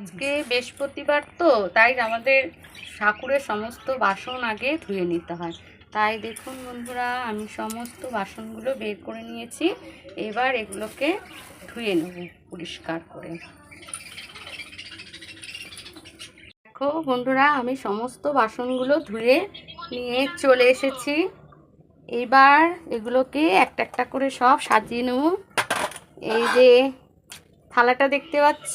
আজকে বৃহস্পতিবার তো, তাই আমাদের ঠাকুরের সমস্ত বাসন আগে ধুয়ে নিতে হয়। তাই দেখুন বন্ধুরা, আমি সমস্ত বাসনগুলো বের করে নিয়েছি। এবার এগুলোকে ধুয়ে নেব পরিষ্কার করে। দেখো বন্ধুরা, আমি সমস্ত বাসনগুলো ধুয়ে নিয়ে চলে এসেছি। এবার এগুলোকে একটা একটা করে সব সাজিয়ে নেব। এই যে থালাটা দেখতে পাচ্ছ?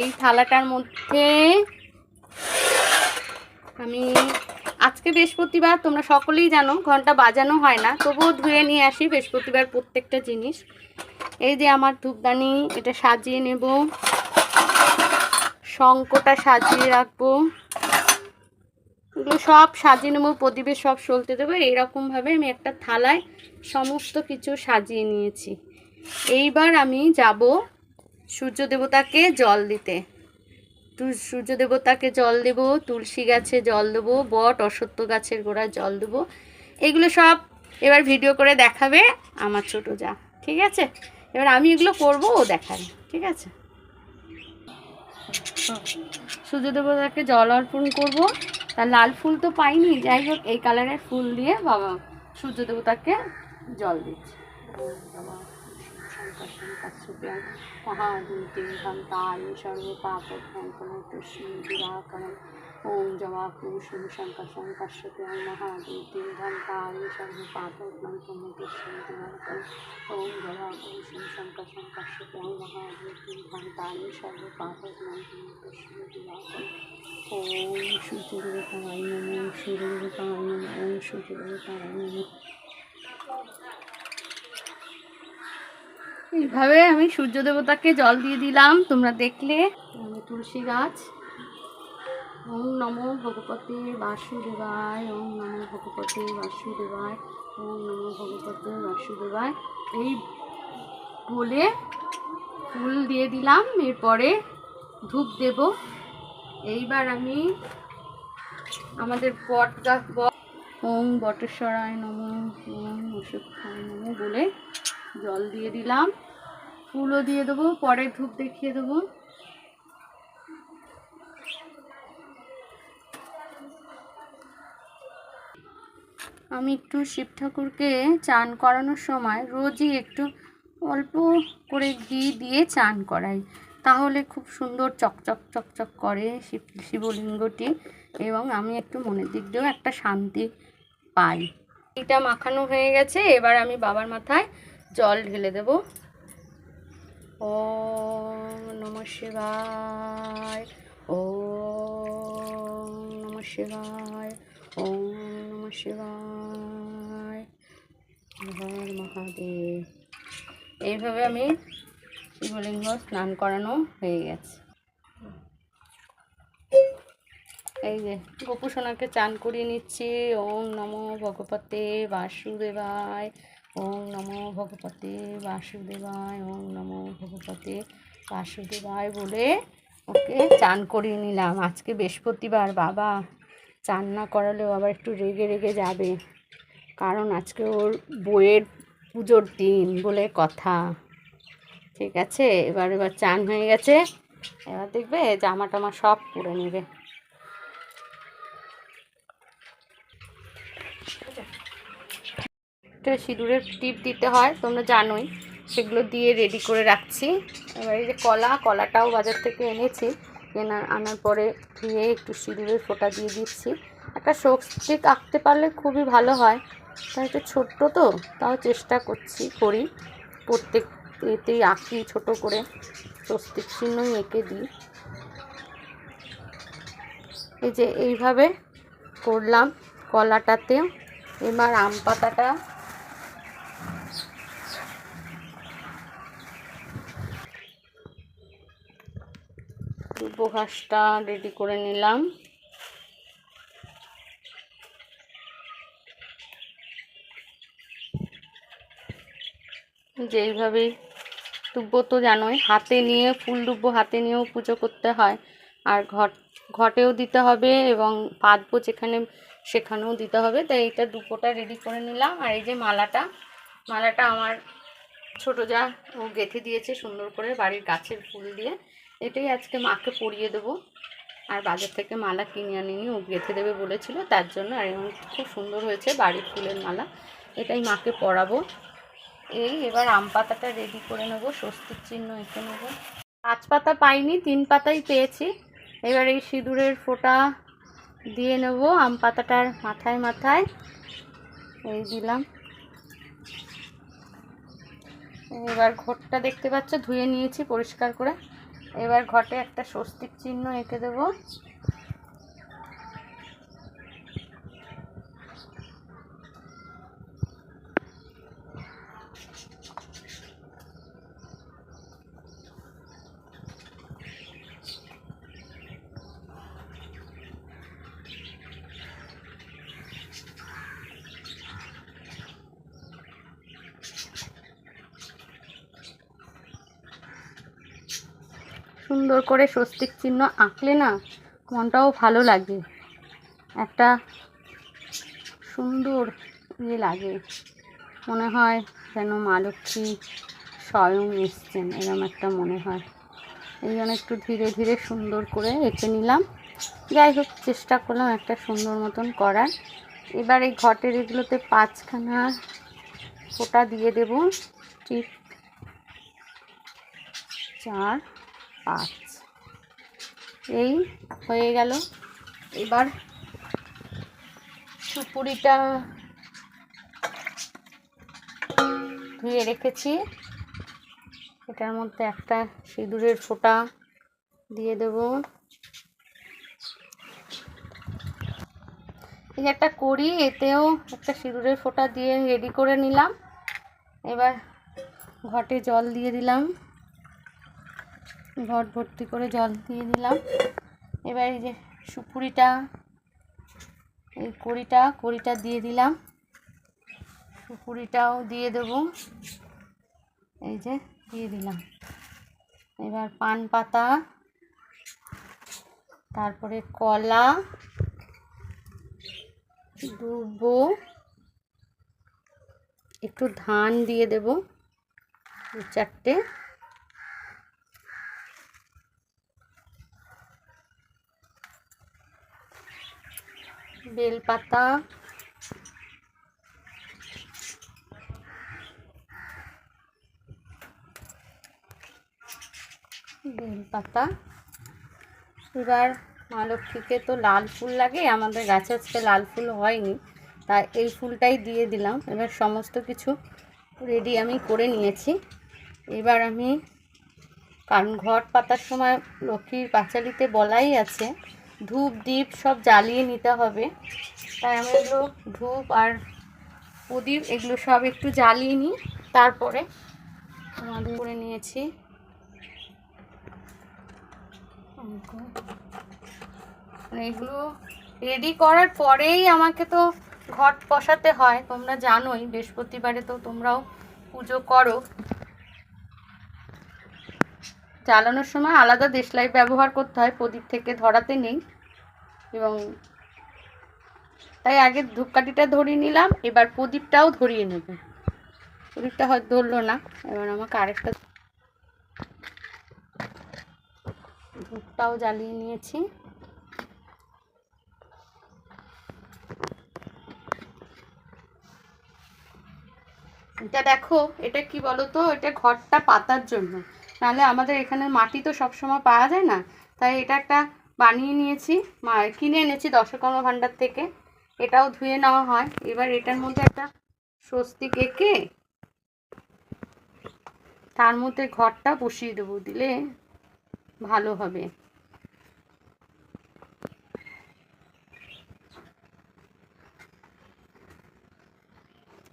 এই থালাটার মধ্যে আমি, আজকে বৃহস্পতিবার, তোমরা সকলেই জানো, ঘণ্টা বাজানো হয় না, তবুও ধুয়ে নিয়ে আসি বৃহস্পতিবার প্রত্যেকটা জিনিস। এই যে আমার ধূপদানি, এটা সাজিয়ে নেব। শঙ্কটা সাজিয়ে রাখব। এগুলো সব সাজিয়ে নেব প্রদীপে সব সলতে দেবো। এইরকমভাবে আমি একটা থালায় সমস্ত কিছু সাজিয়ে নিয়েছি। এইবার আমি যাব সূর্য দেবতাকে জল দিতে। তু- সূর্য দেবতাকে জল দেব, তুলসী গাছে জল দেবো, বট অসত্য গাছের গোড়ায় জল দেবো। এগুলো সব এবার ভিডিও করে দেখাবে আমার ছোট যা, ঠিক আছে? এবার আমি এগুলো করব, ও দেখাবে, ঠিক আছে? সূর্য দেবতাকে জল অর্পণ করব। তার লাল ফুল তো পাইনি, যাই হোক, এই কালারের ফুল দিয়ে বাবা সূর্য দেবতাকে জল দিচ্ছি। कश्मी कश्यप्यं महादूते हन्ताय सर्वपापभ्यङ्करं कृष्णं दुराकरम् ॐ जवाकुशं शङ्कशं कश्यप्यं महादूते हन्ताय सर्वपापभ्यङ्करं कृष्णं दुराकरम् ॐ जवाकुशं शङ्कशं कश्यप्यं महादूते हन्ताय सर्वपापभ्यङ्करं कृष्णं दुराकरम् ॐ श्री दुर्गताय नमो श्री दुर्गताय नमो श्री दुर्गताय नमः এইভাবে আমি সূর্য দেবতাকে জল দিয়ে দিলাম, তোমরা দেখলে। তুলসী গাছ। ওম নমো ভগবতে বাসুদেবায়, ওম নমো ভগবতে বাসুদেবায়, ওম নমো ভগবতে বাসুদেবায়। এই বলে ফুল দিয়ে দিলাম, এরপরে ধূপ দেব। এইবার আমি আমাদের বট গাছ ওম বটেশ্বরায় নম, ওম অশোকায় নম বলে জল দিয়ে দিলাম। ফুলও দিয়ে দেবো, পরে ধূপ দেখিয়ে দেবো। আমি একটু শিব ঠাকুরকে চান করানোর সময় রোজই একটু অল্প করে ঘি দিয়ে চান করাই। তাহলে খুব সুন্দর চকচক চকচক করে শিব, শিবলিঙ্গটি এবং আমি একটু মনের দিক দিয়েও একটা শান্তি পাই। এটা মাখানো হয়ে গেছে, এবার আমি বাবার মাথায় জল ঢেলে দেব। ও নম শিবায় ও নম শিবায় ও নম শিবায়। মহাদেব। এইভাবে আমি শিবলিঙ্গ স্নান করানো হয়ে গেছে। এই যে গোপু সোনাকে চান করিয়ে নিচ্ছি। ওম নমো ভগবতে বাসুদেবায়। ওম নমো ভগবতে বাসুদেবায়, ওম নমো ভগবতে বাসুদেবায় বলে ওকে চান করিয়ে নিলাম। আজকে বৃহস্পতিবার, বাবা। চান না করালেও আবার একটু রেগে রেগে যাবে। কারণ আজকে ওর বইয়ের পুজোর দিন বলে কথা। ঠিক আছে? এবার এবার চান হয়ে গেছে। এবার দেখবে জামা টামা সব পরে নেবে। একটা সিঁদুরের টিপ দিতে হয়, তোমরা জানোই। সেগুলো দিয়ে রেডি করে রাখছি। এবার এই যে কলা, কলাটাও বাজার থেকে এনেছি। কেনা, আনার পরে ধুয়ে একটু সিঁদুরের ফোঁটা দিয়ে দিচ্ছি। একটা স্বস্তিক আঁকতে পারলে খুবই ভালো হয়। তাই একটু ছোট্ট তো, তাও চেষ্টা করছি, করি। প্রত্যেক এতেই আঁকি ছোট করে, স্বস্তিক চিহ্নই এঁকে দিই। এই যে এইভাবে করলাম কলাটাতে। এবার আম পাতাটা উপহাসটা রেডি করে নিলাম। যে এইভাবেই তো জানোই, হাতে নিয়ে, ফুল দুব্বো হাতে নিয়েও পুজো করতে হয়। আর ঘট, ঘটেও দিতে হবে এবং পাতবো যেখানে, সেখানেও দিতে হবে। তাই এইটা দুপোটা রেডি করে নিলাম। আর এই যে মালাটা মালাটা আমার ছোটো যা ও গেঁথে দিয়েছে সুন্দর করে বাড়ির গাছের ফুল দিয়ে। এটাই আজকে মাকে পরিয়ে দেবো। আর বাজার থেকে মালা কিনে আনিনি, ও গেঁথে দেবে বলেছিল, তার জন্য। আর এমন খুব সুন্দর হয়েছে বাড়ির ফুলের মালা, এটাই মাকে পরাবো। এই এবার আম পাতাটা রেডি করে নেব, স্বস্তির চিহ্ন এঁকে নেব। পাঁচ পাতা পাইনি, তিন পাতাই পেয়েছি। এবার এই সিঁদুরের ফোঁটা দিয়ে নেব আম পাতাটার মাথায় মাথায়। এই দিলাম। এবার ঘরটা দেখতে পাচ্ছ, ধুয়ে নিয়েছি পরিষ্কার করে। এবার ঘটে একটা স্বস্তিক চিহ্ন এঁকে দেবো। সুন্দর করে স্বস্তিক চিহ্ন আঁকলে না মনটাও ভালো লাগে। একটা সুন্দর ইয়ে লাগে। মনে হয় যেন মা লক্ষ্মী স্বয়ং এসছেন এরকম একটা মনে হয়। এই জন্য একটু ধীরে ধীরে সুন্দর করে এঁকে নিলাম। যাই হোক, চেষ্টা করলাম একটা সুন্দর মতন করার। এবার এই ঘটের এগুলোতে পাঁচখানা ফোঁটা দিয়ে দেব। ঠিক চার পাঁচ এই হয়ে গেল। এবার সুপুরিটা ধুয়ে রেখেছি। এটার মধ্যে একটা সিঁদুরের ফোঁটা দিয়ে দেব। এই একটা করি এতেও একটা সিঁদুরের ফোঁটা দিয়ে রেডি করে নিলাম। এবার ঘটে জল দিয়ে দিলাম। ঘট ভর্তি করে জল দিয়ে দিলাম। এবার এই যে সুপুরিটা, এই কড়িটা কড়িটা দিয়ে দিলাম। সুপুরিটাও দিয়ে দেবো। এই যে দিয়ে দিলাম। এবার পান পাতা তারপরে কলা দুবো একটু ধান দিয়ে দেব, দু চারটে। বেলপাতা। বেলপাতা। এবার মা লক্ষ্মীকে তো লাল ফুল লাগে, আমাদের গাছে আজকে লাল ফুল হয়নি তাই এই ফুলটাই দিয়ে দিলাম। এবার সমস্ত কিছু রেডি আমি করে নিয়েছি। এবার আমি কারণ ঘট পাতার সময় লক্ষ্মীর পাঁচালিতে বলাই আছে ধূপ দ্বীপ সব জ্বালিয়ে নিতে হবে। তাই আমি এগুলো ধূপ আর প্রদীপ এগুলো সব একটু জ্বালিয়ে নিই। তারপরে আমাদের করে নিয়েছি। মানে এগুলো রেডি করার পরেই আমাকে তো ঘট বসাতে হয়। তোমরা জানোই, বৃহস্পতিবারে তো তোমরাও পুজো করো। জ্বালানোর সময় আলাদা দেশলাই ব্যবহার করতে হয়, প্রদীপ থেকে ধরাতে নেই। এবং তাই আগে ধূপকাঠিটা ধরিয়ে নিলাম, এবার প্রদীপটাও ধরিয়ে নেব। প্রদীপটা হয়তো ধরলো না, এবার আমাকে আরেকটা ধূপটাও জ্বালিয়ে নিয়েছি। এটা দেখো, এটা কি বলো তো এটা ঘরটা পাতার জন্য। নাহলে আমাদের এখানে মাটি তো সবসময় পাওয়া যায় না। তাই এটা একটা বানিয়ে নিয়েছি কিনে এনেছি দশকর্ম ভাণ্ডার থেকে। এটাও ধুয়ে নেওয়া হয়। এবার এটার মধ্যে একটা স্বস্তিক এঁকে তার মধ্যে ঘরটা বসিয়ে দেবো, দিলে ভালো হবে।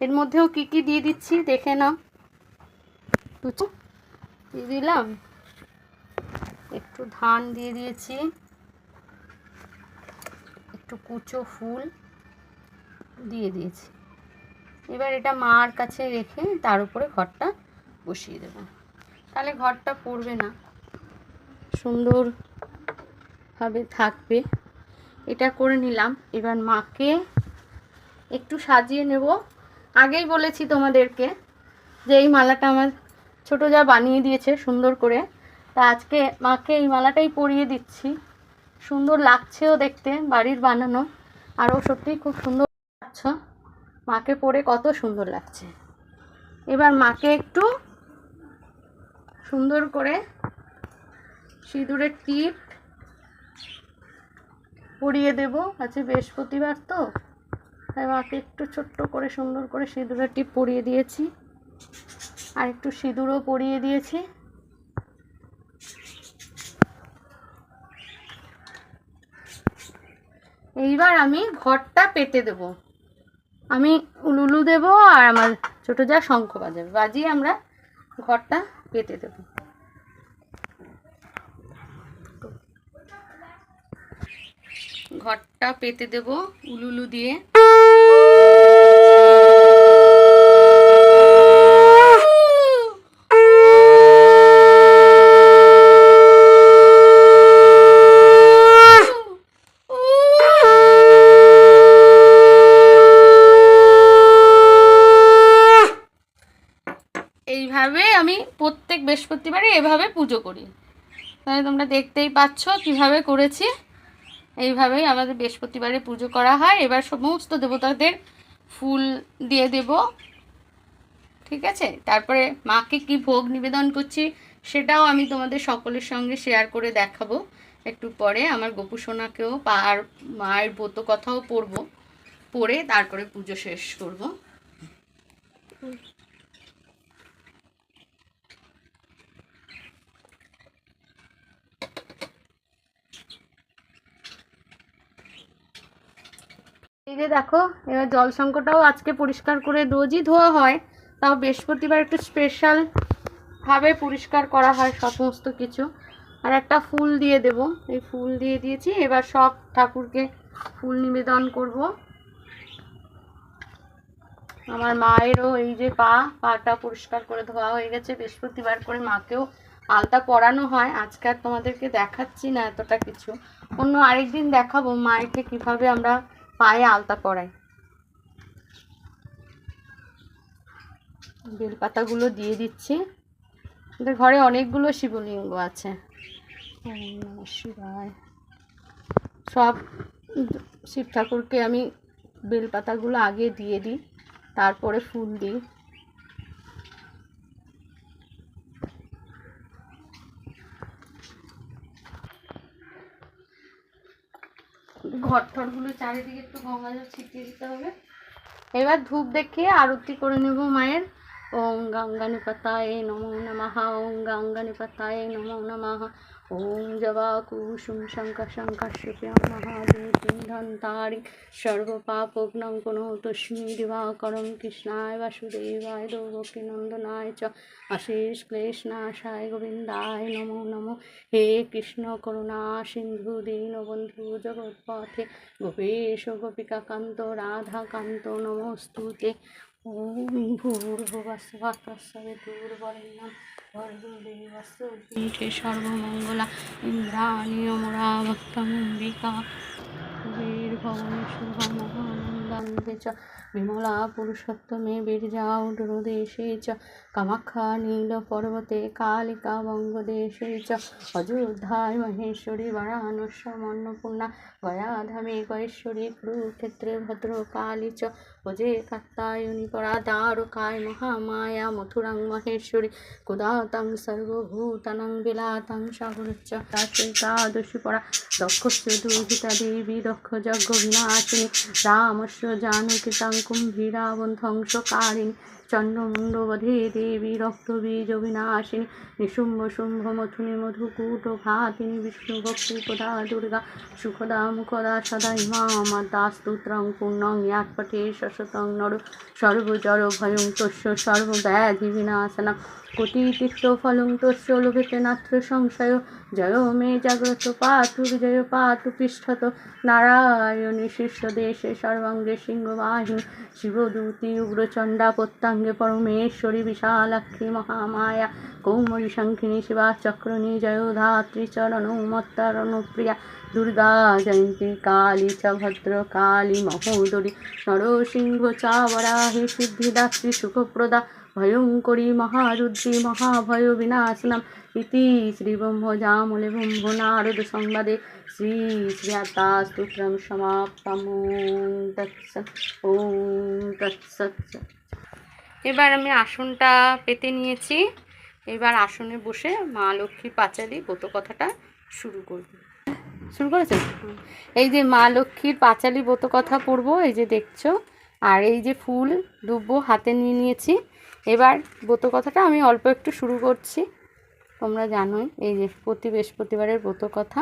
এর মধ্যেও কি কি দিয়ে দিচ্ছি দেখে নাও। দিয়ে দিলাম। একটু ধান দিয়ে দিয়েছি। একটু কুচো ফুল দিয়ে দিয়েছি। এবার এটা মার কাছে রেখে তার উপরে ঘরটা বসিয়ে দেবো। তাহলে ঘরটা পড়বে না। সুন্দরভাবে থাকবে। এটা করে নিলাম। এবার মাকে একটু সাজিয়ে নেব। আগেই বলেছি তোমাদেরকে যে এই মালাটা আমার ছোটো যা বানিয়ে দিয়েছে সুন্দর করে, তা আজকে মাকে এই মালাটাই পরিয়ে দিচ্ছি। সুন্দর লাগছেও দেখতে বাড়ির বানানো। আরও সত্যিই খুব সুন্দর লাগছে। মাকে পরে কত সুন্দর লাগছে। এবার মাকে একটু সুন্দর করে সিঁদুরের টিপ পরিয়ে দেব। আজকে বৃহস্পতিবার তো, তাই মাকে একটু ছোট্ট করে সুন্দর করে সিঁদুরের টিপ পরিয়ে দিয়েছি। আর একটু সিঁদুরও পরিয়ে দিয়েছি। এইবার আমি ঘরটা পেতে দেব। আমি উলুলু দেব আর আমার ছোট যা শঙ্খ বাজাবে। বাজিয়ে আমরা ঘরটা পেতে দেব। ঘরটা পেতে দেব উলুলু দিয়ে এইভাবে আমি প্রত্যেক বৃহস্পতিবারে এভাবে পুজো করি। তাহলে তোমরা দেখতেই পাচ্ছ কীভাবে করেছি। এইভাবেই আমাদের বৃহস্পতিবারে পুজো করা হয়। এবার সমস্ত দেবতাদের ফুল দিয়ে দেব। ঠিক আছে? তারপরে মাকে কি ভোগ নিবেদন করছি সেটাও আমি তোমাদের সকলের সঙ্গে শেয়ার করে দেখাবো। একটু পরে আমার গোপু সোনাকেও আর মায়ের ব্রত কথাও পড়ব। পড়ে তারপরে পুজো শেষ করব। এই যে দেখো, এবার জল সংকটাও আজকে পরিষ্কার করে রোজই ধোয়া হয়। তাও বৃহস্পতিবার একটু স্পেশাল ভাবে পরিষ্কার করা হয় সমস্ত কিছু। আর একটা ফুল দিয়ে দেব। এই ফুল দিয়ে দিয়েছি। এবার সব ঠাকুরকে ফুল নিবেদন করব। আমার মায়েরও এই যে পা, পাটা পরিষ্কার করে ধোয়া হয়ে গেছে। বৃহস্পতিবার করে মাকেও আলতা পরানো হয়। আজকে আর তোমাদেরকে দেখাচ্ছি না এতটা কিছু। অন্য আরেকদিন দেখাবো মায়েরকে কীভাবে আমরা পায়ে আলতা পরাই বেলপাতাগুলো দিয়ে দিচ্ছি। আমাদের ঘরে অনেকগুলো শিবলিঙ্গ আছে। সব শিব ঠাকুরকে আমি বেলপাতাগুলো আগে দিয়ে দিই, তারপরে ফুল দিই। ঘর টরগুলো চারিদিকে একটু গঙ্গা জল ছিটিয়ে দিতে হবে। এবার ধূপ দেখিয়ে আরতি করে নেব মায়ের। ওম গঙ্গানিপতায় নমো নমঃ, ওম গঙ্গানিপতায় নমো নমঃ। ওম জবা কুসুম শঙ্কর শঙ্কর শুক্লাম মহাদেবী ধন্তারি সর্বপাপগ্নং কোনো তস্মি দিবাকরং কৃষ্ণায় বাসুদেবায় দৌবকী নন্দনায় চ অশেষ ক্লেশনাশায় গোবিন্দায় নমো নমো হে কৃষ্ণ করুণা সিন্ধু দীনবন্ধু জগৎপথে গোপেশ গোপিকাকান্ত রাধাকান্ত নমস্তুতে ভূর্ভুবস্বতস্বে দুর্বরেণ্যম ভর্গদেবস্য পীঠে সর্বমঙ্গলা ইন্দ্রাণী অমরা ভক্তম্বিকা বীরভবনেশ্বর মহানন্দান্তে চ। বিমলা পুরুষোত্তমে বীর্যাও দুরদেশে চ। কামাখ্যা নীল পর্বতে কালিকা বঙ্গদেশে চ। অযোধ্যায় মহেশ্বরী বারাণস্যম অন্নপূর্ণা গয়াধামে গয়েশ্বরী কুরুক্ষেত্রে ভদ্রকালী চ। ভজে কাত্তায়নি পরা দ্বারকায় মহামায়া মথুরাং মহেশ্বরী কুদাতাং সর্বভূতানাং বিলাতাং সাগরচ্চ তাদশী পরা দক্ষস্য দুর্ভিতা দেবী দক্ষ যজ্ঞ বিনাশিনী রামস্য জানকী ভীরাবন কুম্ভীরাবন চন্দ্রমুণ্ডবধে দেবী রক্তবীজ বিনাশিনী নিশুম্ভ শুম্ভ মথুনি মধুকূট ঘাতিনী বিষ্ণু ভক্তি প্রদা দুর্গা সুখদা মুখদা সদা ইমামা স্তোত্রং পূর্ণং ইয়াৎপটে শশতং নর সর্বজর ভয়ং তস্য সর্বব্যাধি বিনাশনা কোটি তীর্থ ফলং তস্য লোভেতে নাত্র সংশয় জয় মে জাগ্রত পাতু বিজয় পাতু পৃষ্ঠত নারায়ণী শীর্ষ দেশে সর্বাঙ্গে সিংহবাহিনী শিবদূতি উগ্রচণ্ডা প্রত্যাঙ্গে পরমেশ্বরী বিশালাক্ষী মহামায়া কৌমরী শঙ্খিনী শিবা চক্রণী, জয়োধাত্রী চরণ মত্তারণপ্রিয়া, দুর্গা জয়ন্তী, কালী চ ভদ্র কালী মহোদরী, নরসিংহ চা বরাহি সিদ্ধিদাত্রী সুখপ্রদা, ভয়ঙ্করী মহারুদ্রী, মহাভয় বিনাশনম, ইতি শ্রীব্রহ্মজামূলে ব্রহ্মনারদ সংবাদে, শ্রী শ্রীয়াতাস্তোত্রম সমাপ্তম ওম তৎসৎ ওম তৎসৎ। এবার আমি আসনটা পেতে নিয়েছি। এবার আসনে বসে মা লক্ষ্মীর পাঁচালি ব্রত কথাটা শুরু করব। শুরু করেছেন? এই যে মা লক্ষ্মীর পাঁচালি ব্রত কথা পড়ব এই যে দেখছ আর এই যে ফুল দুব্ব হাতে নিয়ে নিয়েছি। এবার ব্রত কথাটা আমি অল্প একটু শুরু করছি। তোমরা জানোই এই যে প্রতি বৃহস্পতিবারের ব্রত কথা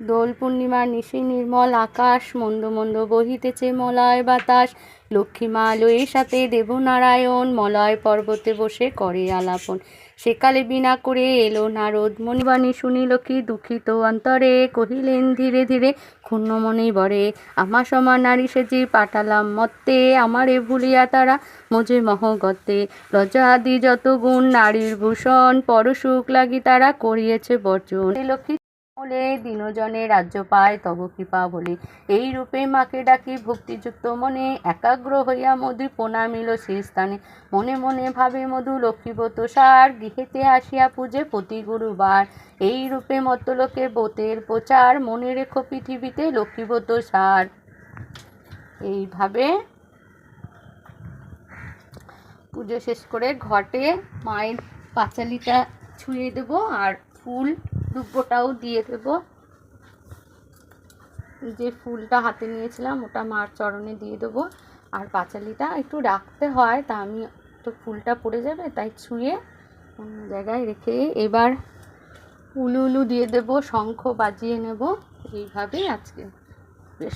দোল পূর্ণিমার নিশি নির্মল, আকাশ মন্দ মন্দ বহিতেছে মলয় বাতাস। লক্ষ্মী মা লয়ের সাথে দেবনারায়ণ মলয় পর্বতে বসে করে আলাপন। সেকালে বিনা করে এলো নারদ। মণিবাণী শুনিল কি দুঃখিত অন্তরে, কহিলেন ধীরে ধীরে, ক্ষুণ্ণ মনে বরে, আমা সমান নারী সেজি পাঠালাম মত্তে, আমারে ভুলিয়া তারা মজে মহগতে লজ্জা আদি যত গুণ, নারীর ভূষণ, পরশুক লাগি তারা করিয়েছে বর্জন। লক্ষ্মী বলে, দিনজনে রাজ্য পায় তব কৃপা বলে। এই রূপে মাকে ডাকি ভক্তিযুক্ত মনে। একাগ্র হইয়া মধু প্রণামিল সেই স্থানে। মনে মনে ভাবে মধু লক্ষ্মীব্রত সার। গৃহেতে আসিয়া পূজে প্রতি গুরুবার। এই রূপে মতলোকে বোতের প্রচার। মনে রেখো পৃথিবীতে লক্ষ্মীব্রত সার। এইভাবে পুজো শেষ করে ঘটে। মায়ের পাঁচালিটা ছুঁয়ে দেব আর ফুল দুব্বটাও দিয়ে দেবো। যে ফুলটা হাতে নিয়েছিলাম, ওটা মার চরণে দিয়ে দেবো। আর পাঁচালিটা একটু রাখতে হয়, তা আমি তো ফুলটা পড়ে যাবে, তাই ছুঁয়ে অন্য জায়গায় রেখে এবার উলু উলু দিয়ে দেবো, শঙ্খ বাজিয়ে নেব। এইভাবেই আজকে বেশ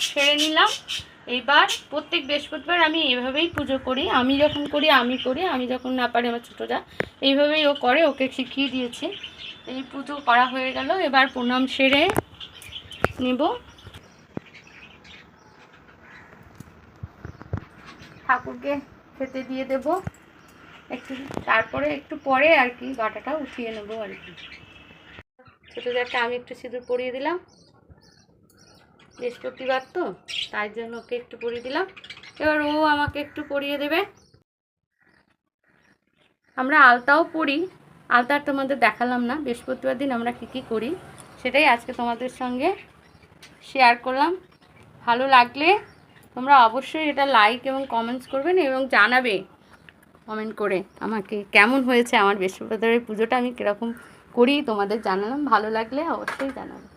সেরে নিলাম। এইবার প্রত্যেক বৃহস্পতিবার আমি এইভাবেই পুজো করি। আমি যখন করি, আমি করি। আমি যখন না পারি আমার ছোটোটা এইভাবেই ও করে, ওকে শিখিয়ে দিয়েছি। এই পুজো করা হয়ে গেল। এবার প্রণাম সেরে নেব। ঠাকুরকে খেতে দিয়ে দেব। একটু তারপরে, একটু পরে আর কি, বাটাটা উঠিয়ে নেব আর কি। ছোটো যাকে আমি একটু সিঁদুর পরিয়ে দিলাম। বৃহস্পতিবার তো, তাই জন্য ওকে একটু পরিয়ে দিলাম। এবার ও আমাকে একটু পরিয়ে দেবে। আমরা আলতাও পড়ি আলতার তোমাদের দেখালাম না, বৃহস্পতিবার দিন আমরা কী কী করি, সেটাই আজকে তোমাদের সঙ্গে শেয়ার করলাম। ভালো লাগলে তোমরা অবশ্যই এটা লাইক এবং কমেন্টস করবেন এবং জানাবে কমেন্ট করে আমাকে কেমন হয়েছে আমার বৃহস্পতিবারের পুজোটা, আমি কীরকম করি তোমাদের জানালাম। ভালো লাগলে অবশ্যই জানাবে।